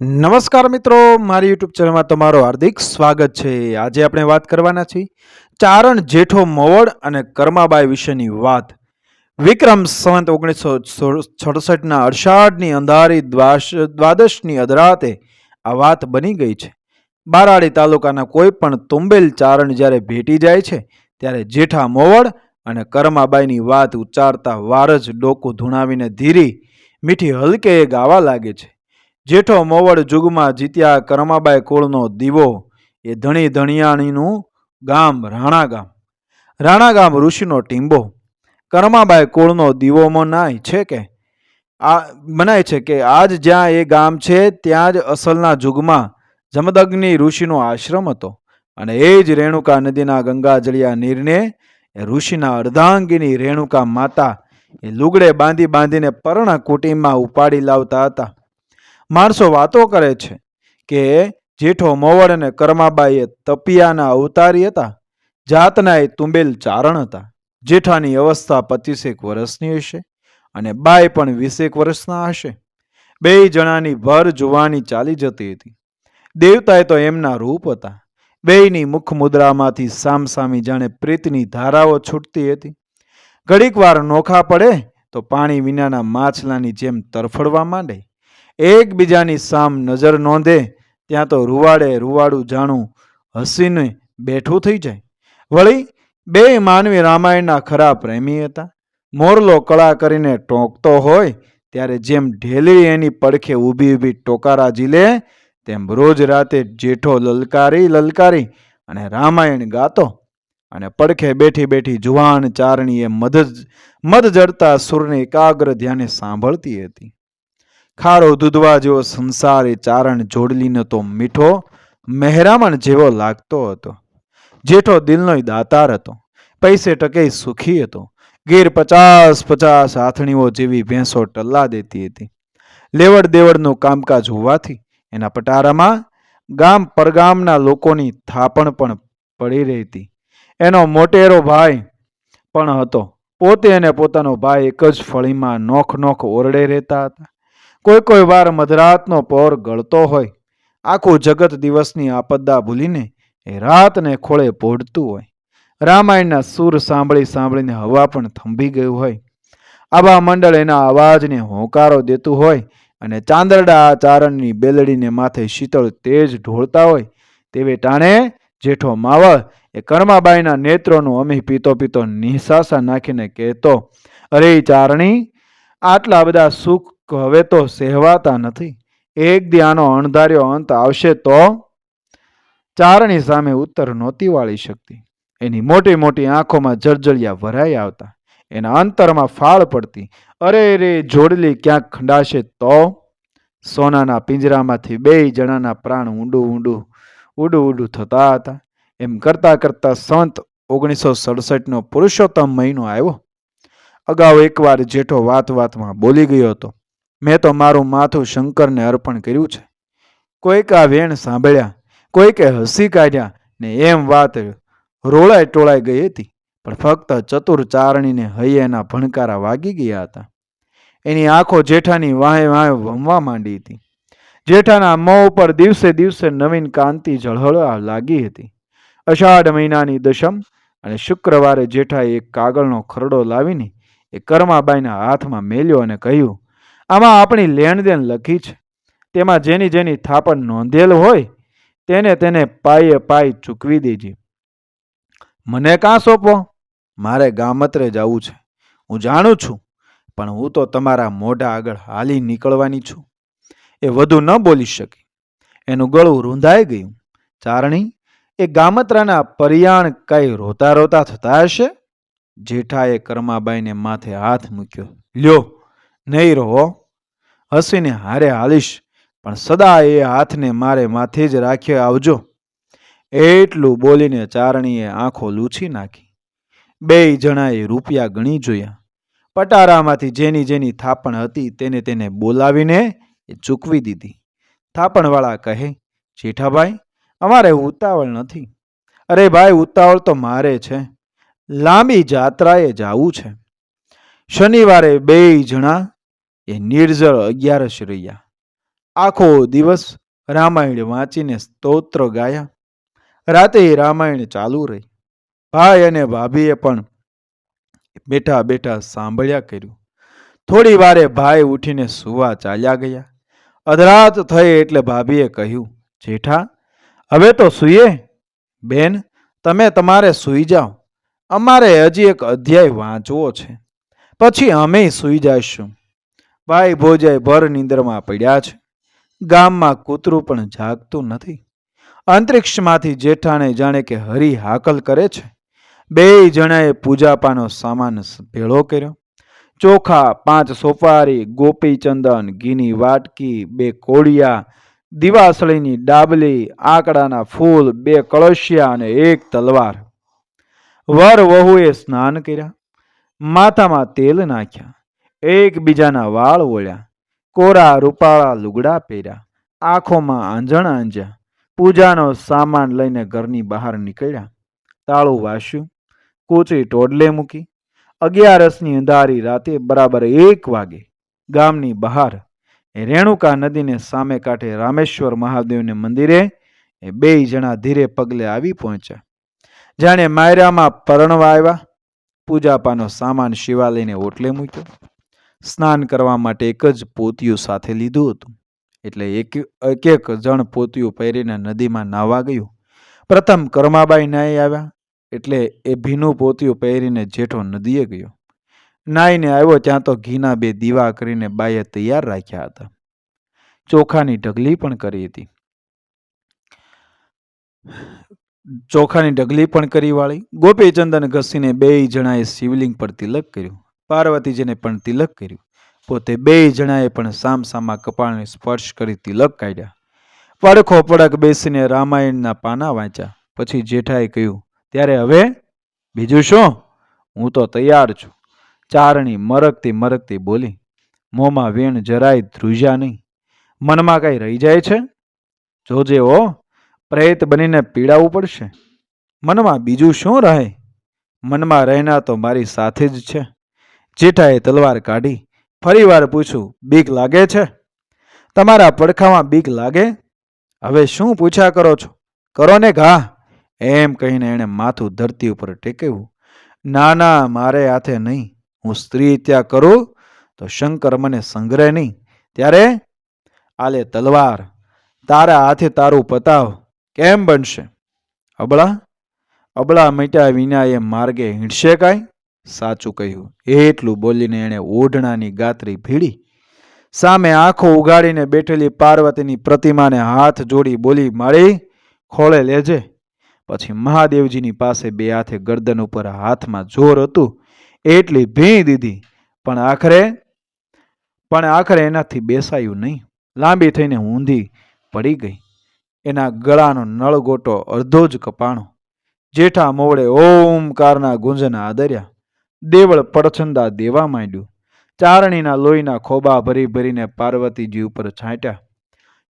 નમસ્કાર મિત્રો, મારી યુટ્યુબ ચેનલમાં તમારું હાર્દિક સ્વાગત છે. આજે આપણે વાત કરવાના છીએ ચારણ જેઠો મોવડ અને કર્માબાઈ વિશેની વાત. વિક્રમ સંવંત ઓગણીસો છડસઠના અષાઢની અંધારી દ્વાશ દ્વાદશની અધરાતે આ વાત બની ગઈ છે. બારાડી તાલુકાના કોઈ પણ તુંબેલ ચારણ જ્યારે ભેટી જાય છે, ત્યારે જેઠા મોવડ અને કર્માબાઈની વાત ઉચ્ચારતા વાર જ ડોકું ધૂણાવીને ધીરી, મીઠી હલકે ગાવા લાગે છે. જેઠો મોવડ જુગમાં જીત્યા કરમાબાઈ કુળનો દીવો, એ ધણી ધણિયાણીનું ગામ રાણા ગામ રાણા ગામ ઋષિનો ટીંબો. કરમાબાઈ કુળનો દીવો મનાય છે કે? આ મનાય છે કે આજ જ્યાં એ ગામ છે, ત્યાં જ અસલના જુગમાં જમદગ્નિ ઋષિનો આશ્રમ હતો અને એ જ રેણુકા નદીના ગંગાજળિયા નીરને ઋષિના અર્ધાંગીની રેણુકા માતા એ લુગડે બાંધી બાંધીને પર્ણ કુટીમાં ઉપાડી લાવતા હતા. માણસો વાતો કરે છે કે જેઠો મોવડ અને કર્માબાઈ એ તપિયાના અવતારી હતા જાતના એ તુંબેલ ચારણ હતા. જેઠાની અવસ્થા પચીસેક વર્ષની હશે અને બાય પણ વીસેક વર્ષના હશે. બેય જણાની ભર જુવાની ચાલી જતી હતી. દેવતાએ તો એમના રૂપ હતા. બેયની મુખ મુદ્રામાંથી સામસામી જાણે પ્રીતની ધારાઓ છૂટતી હતી. ઘડીક વાર નોખા પડે તો પાણી વિનાના માછલાની જેમ તરફડવા માંડે. એકબીજાની સામ નજર નોંધે, ત્યાં તો રૂવાડે રૂવાડું જાણું હસીને બેઠું થઈ જાય. વળી બે માનવી રામાયણના ખરા પ્રેમી હતા. મોરલો કળા કરીને ટોંકતો હોય, ત્યારે જેમ ઢેલી એની પડખે ઊભી ઊભી ટોકારા ઝીલે, તેમ રોજ રાતે જેઠો લલકારી લલકારી અને રામાયણ ગાતો અને પડખે બેઠી બેઠી જુવાન ચારણીએ મધ મધ જડતા સુરને એકાગ્ર ધ્યાને સાંભળતી હતી. ખારો દૂધવા જેવો સંસાર એ ચારણ જોડલીનો તો મીઠો મહેરામણ જેવો લાગતો હતો. જેઠો દિલનો દાતાર હતો. પૈસે ટકે સુખી હતો. ગીર પચાસ પચાસ આથણીઓ જેવી ભેંસો ટલ્લા દેતી હતી. લેવડ દેવડનું કામકાજ હોવાથી એના પટારામાં ગામ પરગામના લોકોની થાપણ પણ પડી રહેતી. એનો મોટેરો ભાઈ પણ હતો. પોતે અને પોતાનો ભાઈ એક જ ફળીમાં નોખ નોખ ઓરડે રહેતા હતા. કોઈ કોઈ વાર મધરાતનો પોર ગળતો હોય. આખું જગત દિવસની આપદા ભૂલીને એ રાતને ખોળે પોઢતું હોય. રામાયણના સૂર સાંભળી સાંભળીને હવા પણ થંભી ગયું હોય. આવા મંડળ એના અવાજને હોંકારો દેતું હોય અને ચાંદરડા આ ચારણની બેલડીને માથે શીતળ તેજ ઢોળતા હોય. તેવે ટાણે જેઠો માવળ એ કર્માબાઈના નેત્રોનું અમી પીતો પીતો નિસાસા નાખીને કહેતો, અરે ચારણી, આટલા બધા સુખ હવે તો સહેવાતા નથી. એક દી આનો અણધાર્યો અંત આવશે તો ચારણી સામે ઉત્તર નહોતી વાળી શકતી. એની મોટી મોટી આંખોમાં જળજળિયા ભરાઈ આવતા. એના અંતરમાં ફાળ પડતી. અરે રે, જોડલી ક્યાંક ખંડાશે તો? સોનાના પિંજરામાંથી બે જણાના પ્રાણ ઊંડું ઊંડું ઉડું ઉડું થતા હતા. એમ કરતાં કરતાં સંત ઓગણીસો સડસઠનો પુરુષોત્તમ મહિનો આવ્યો. અગાઉ એકવાર જેઠો વાત વાતમાં બોલી ગયો હતો. મેં તો મારું માથું શંકરને અર્પણ કર્યું છે. કોઈક આ વેણ સાંભળ્યા, કોઈકે હસી કાઢ્યા ને એમ વાત રોળાઈ ટોળાઈ ગઈ હતી, પણ ફક્ત ચતુર ચારણીને હૈયેના ભણકારા વાગી ગયા હતા. એની આંખો જેઠાની વાહે વાહે વમવા માંડી હતી. જેઠાના મોં ઉપર દિવસે દિવસે નવીન કાંતિ ઝળહળવા લાગી હતી. અષાઢ મહિનાની દશમ અને શુક્રવારે જેઠાએ એક કાગળનો ખરડો લાવીને એ કર્માબાઈના હાથમાં મેલ્યો અને કહ્યું આમાં આપણી લેણદેણ લખી છે. તેમાં જેની જેની થાપણ નોંધેલ હોય, તેને તેને પાયે પાય ચૂકવી દેજે. મને કાં સોંપો? મારે ગામત્રે જવું છે. હું જાણું છું, પણ હું તો તમારા મોઢા આગળ હાલી નીકળવાની છું. એ વધુ ન બોલી શકી. એનું ગળું રૂંધાઈ ગયું. ચારણી, એ ગામત્રાના પરિયાણ કઈ રોતા રોતા થતા હશે? જેઠાએ કર્માબાઈને માથે હાથ મૂક્યો. લ્યો. નહીં રહો, હસીને હારે હાલીશ, પણ સદા એ હાથને મારે માથે જ રાખ્યો આવજો. એટલું બોલીને ચારણીએ આંખો લૂછી નાખી. બેય જણાએ રૂપિયા ગણી જોયા. પટારામાંથી જેની જેની થાપણ હતી તેને તેને બોલાવીને એ ચૂકવી દીધી. થાપણવાળા કહે, જેઠાભાઈ, અમારે ઉતાવળ નથી. અરે ભાઈ, ઉતાવળ તો મારે છે. લાંબી જાત્રાએ જાવું છે. શનિવારે બેય જણા એ નિર્જળ અગિયારસ રહ્યા આખો દિવસ રામાયણ વાંચીને સ્તોત્ર ગાયા. રાતે રામાયણ ચાલુ રહી. ભાઈ અને ભાભીએ પણ બેઠા બેઠા સાંભળ્યા કર્યું. થોડી વારે ભાઈ ઉઠીને સુવા ચાલ્યા ગયા. અધરાત થઈ એટલે ભાભીએ કહ્યું, જેઠા, હવે તો સૂઈએ? બેન, તમે તમારે સૂઈ જાઓ. અમારે હજી એક અધ્યાય વાંચવો છે. પછી અમે સૂઈ જઈશું. ભાઈ ભોજાઈ ભર નિંદ્રમાં પડ્યા છે. ગામમાં કૂતરું પણ જાગતું નથી. અંતરિક્ષમાંથી જેઠાણે જાણે કે હરી હાકલ કરે છે. બેય જણાએ પૂજાપાનો સામાન ભેળો કર્યો. ચોખા, પાંચ સોપારી, ગોપીચંદન, ઘીની વાટકી, બે કોળિયા, દિવાસળીની ડાબલી, આકડાના ફૂલ, બે કળશિયા અને એક તલવાર. વર વહુએ સ્નાન કર્યા. માથામાં તેલ નાખ્યા. એકબીજાના વાળ ઓળ્યા કોરા રૂપાળા લુગડા પહેર્યા, આંખોમાં આંજણ આંજ્યા, પૂજાનો સામાન લઈને ઘરની બહાર નીકળ્યા. તાળું વાસ્યું, કૂચી ટોડલે મૂકી, અગિયારસની અંધારી રાતે બરાબર એક વાગે ગામની બહાર રેણુકા નદીને સામે કાંઠે રામેશ્વર મહાદેવને મંદિરે એ બેય જણા ધીરે પગલે આવી પહોંચ્યા. જાણે માયરામાં પરણવા આવ્યા, પૂજાપાનો સામાન શિવાલયને ઓટલે મૂક્યો. સ્નાન કરવા માટે એક જ પોતિયું સાથે લીધું હતું. એટલે એક એક એક જણ પોતિયું પહેરીને નદીમાં નાહવા ગયું. પ્રથમ કર્માબાઈ નાહી આવ્યા, એટલે એ ભીનું પોતિયું પહેરીને જેઠો નદીએ ગયો. નાહીને આવ્યો ત્યાં તો ઘીના બે દીવા કરીને બાઈએ તૈયાર રાખ્યા હતા. ચોખાની ઢગલી પણ કરી હતી. ચોખાની ઢગલી પણ કરી વાળી. ગોપીચંદન ઘસીને બેય જણાએ શિવલિંગ પર તિલક કર્યું. પાર્વતીજીને પણ તિલક કર્યું. પોતે બેય જણાએ પણ સામસામા કપાળને સ્પર્શ કરી તિલક કાઢ્યા. પડખો પડક બેસીને રામાયણના પાના વાંચ્યા. પછી જેઠાએ કહ્યું, ત્યારે હવે બીજું શું? હું તો તૈયાર છું. ચારણી મરકતી મરકતી બોલી, મોંમાં વેણ જરાય ધ્રુજ્યા નહીં. મનમાં કાંઈ રહી જાય છે? જોજે ઓ, પ્રેત બનીને પીડાવવું પડશે. મનમાં બીજું શું રહે? મનમાં રહેના તો મારી સાથે જ છે. જેઠાએ તલવાર કાઢી ફરીવાર પૂછ્યું, બીક લાગે છે? તમારા પડખામાં બીક લાગે? હવે શું પૂછ્યા કરો છો? કરો ને ઘા. એમ કહીને એણે માથું ધરતી ઉપર ટેકવ્યું ના ના, મારે હાથે નહીં. હું સ્ત્રી ત્યાં કરું તો શંકર મને સંગ્રહ નહીં. ત્યારે? આલે તલવાર. તારા હાથે તારું પતાવ. કેમ બનશે? અબળા? અબળા મીટ્યા વિના એ માર્ગે હીંડશે કાંઈ? સાચું કહ્યું. એટલું બોલીને એણે ઓઢણાની ગાતરી ભીડી સામે આંખો ઉગાડીને બેઠેલી પાર્વતીની પ્રતિમાને હાથ જોડી બોલી, મારી, ખોળે લેજે. પછી મહાદેવજીની પાસે બે હાથે ગરદન ઉપર હાથમાં જોર હતું. એટલી ભીં દીધી. પણ આખરે પણ આખરે એનાથી બેસાયું નહીં. લાંબી થઈને ઊંધી પડી ગઈ. એના ગળાનો નળગોટો અડધો જ કપાણો. જેઠા મોવડે ઓમકારના ગુંજના આદર્યા. દેવળ પડછંદા દેવા માંડ્યું. ચારણીના લોહીના ખોબા ભરી ભરીને પાર્વતીજી ઉપર છાંટ્યા.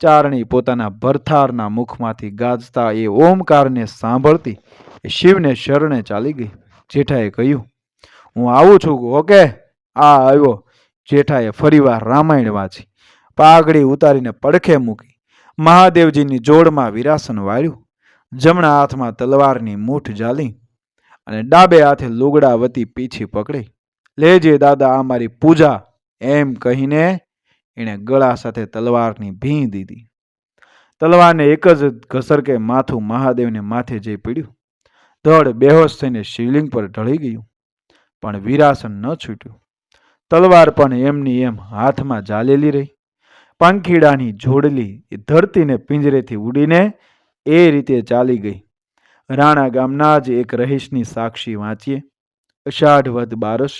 ચારણી પોતાના ભરથારના મુખમાંથી ગાજતા એ ઓમકારને સાંભળતી એ શિવને શરણે ચાલી ગઈ. જેઠાએ કહ્યું, હું આવું છું, ઓકે? આ આવ્યો. જેઠાએ ફરીવાર રામાયણ વાંચી. પાઘડી ઉતારીને પડખે મૂકી. મહાદેવજીની જોડમાં વિરાસન વાળ્યું. જમણા હાથમાં તલવારની મૂઠ જાલી. અને ડાબે હાથે લુગડા વતી પીછી પકડી. લેજે દાદા, આ મારી પૂજા, એમ કહીને એણે ગળા સાથે તલવારની ભીં દીધી. તલવારને એક જ ઘસરકે માથું મહાદેવને માથે જઈ પીડ્યું. ધડ બેહોશ થઈને શિવલિંગ પર ઢળી ગયું. પણ વિરાસન ન છૂટ્યું. તલવાર પણ એમની એમ હાથમાં ઝાલેલી રહી. પાંખીડાની જોડલી એ ધરતીને પિંજરેથી ઉડીને એ રીતે ચાલી ગઈ. રાણા ગામના જ એક રહીશની સાક્ષી વાંચીએ. અષાઢ વધ બારસ.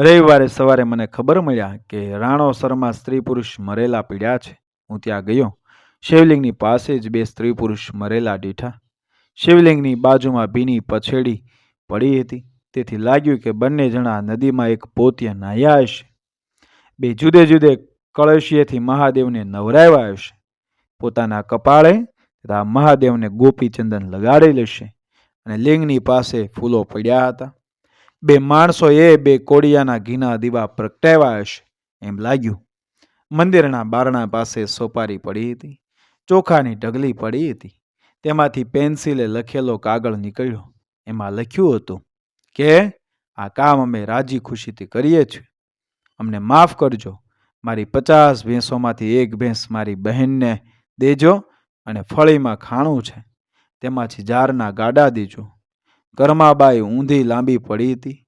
રવિવારે સવારે મને ખબર મળ્યા કે રાણોસરમાં સ્ત્રી પુરુષ મરેલા પીડ્યા છે. હું ત્યાં ગયો. શિવલિંગની પાસે જ બે સ્ત્રી પુરુષ મરેલા દીઠા. શિવલિંગની બાજુમાં ભીની પછેડી પડી હતી. તેથી લાગ્યું કે બંને જણા નદીમાં એક પોત્ય નાહ્યા હશે. બે જુદે જુદે કળશીએથી મહાદેવને નવરાવ્યા હશે. પોતાના કપાળે તથા મહાદેવને ગોપીચંદન લગાડી લેશે. અને લિંગની પાસે ફૂલો પડ્યા હતા. બે માણસોએ બે કોડિયાના ઘીના દીવા પ્રગટાવ્યા હશે એમ લાગ્યું. મંદિરના બારણા પાસે સોપારી પડી હતી, ચોખાની ઢગલી પડી હતી. તેમાંથી પેન્સિલે લખેલો કાગળ નીકળ્યો. એમાં લખ્યું હતું કે, આ કામ અમે રાજી ખુશીથી કરીએ છીએ. અમને માફ કરજો. મારી પચાસ ભેંસોમાંથી એક ભેંસ મારી બહેનને દેજો અને ફળીમાં ખાણું છે. તેમાંથી જારના ગાડા દીજો. કરમાબાઈ ઊંધી લાંબી પડી હતી.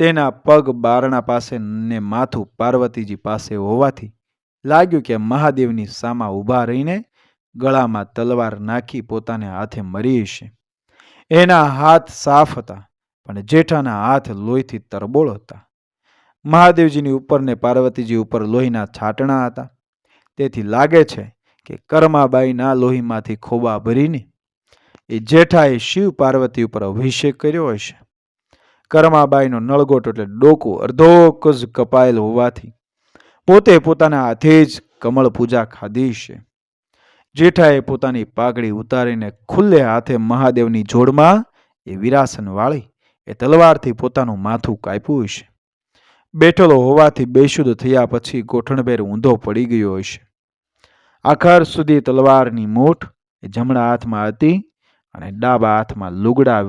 તેના પગ બારણા પાસે ને માથું પાર્વતીજી પાસે હોવાથી લાગ્યું કે મહાદેવની સામા ઊભા રહીને ગળામાં તલવાર નાખી પોતાને હાથે મરી હશે એના હાથ સાફ હતા, પણ જેઠાના હાથ લોહીથી તરબોળ હતા. મહાદેવજીની ઉપર ને પાર્વતીજી ઉપર લોહીના છાટણા હતા. તેથી લાગે છે કે કરમાબાઈના લોહીમાંથી ખોબા ભરીને એ જેઠાએ શિવ પાર્વતી ઉપર અભિષેક કર્યો હશે કરમાબાઈનો નળગોટ એટલે ડોકું અર્ધોક જ કપાયેલ હોવાથી પોતે પોતાના હાથે જ કમળ પૂજા ખાધી છે. જેઠાએ પોતાની પાઘડી ઉતારીને ખુલ્લે હાથે મહાદેવની જોડમાં એ વિરાસન વાળી એ તલવારથી પોતાનું માથું કાપ્યું હશે. બેઠેલો હોવાથી બેશુદ્ધ થયા પછી ગોઠણભેર ઊંધો પડી ગયો હશે. આખર સુધી તલવારની મૂઠ એ જમણા હાથમાં હતી અને ડાબા હાથમાં લુગડા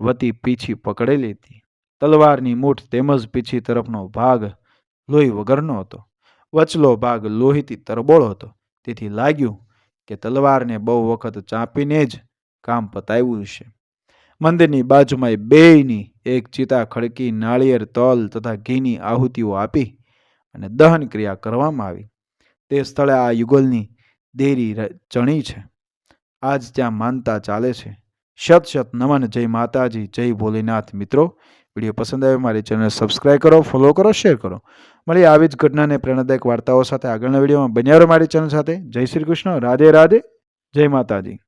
વતી પીછી પકડેલી હતી. તલવારની મૂઠ તેમજ પીછી તરફનો ભાગ લોહી વગરનો હતો. વચલો ભાગ લોહીથી તરબોળ હતો. તેથી લાગ્યું કે તલવારને બહુ વખત ચાંપીને જ કામ પતાવ્યું છે. મંદિરની બાજુમાં બેયની એક ચિતા ખડકી નાળિયેર તલ તથા ઘીની આહુતિઓ આપી અને દહન ક્રિયા કરવામાં આવી. તે સ્થળે આ યુગલની દેરી ચણી છે. આજ ત્યાં માનતા ચાલે છે. શત શત નમન, જય માતાજી, જય ભોલેનાથ. મિત્રો, વીડિયો પસંદ આવે મારી ચેનલ સબસ્ક્રાઈબ કરો, ફોલો કરો, શેર કરો. મળી આવી જ ઘટનાને પ્રેરણાદાયક વાર્તાઓ સાથે આગળના વિડીયોમાં. બન્યા મારી ચેનલ સાથે. જય શ્રી કૃષ્ણ. રાધે રાધે. જય માતાજી.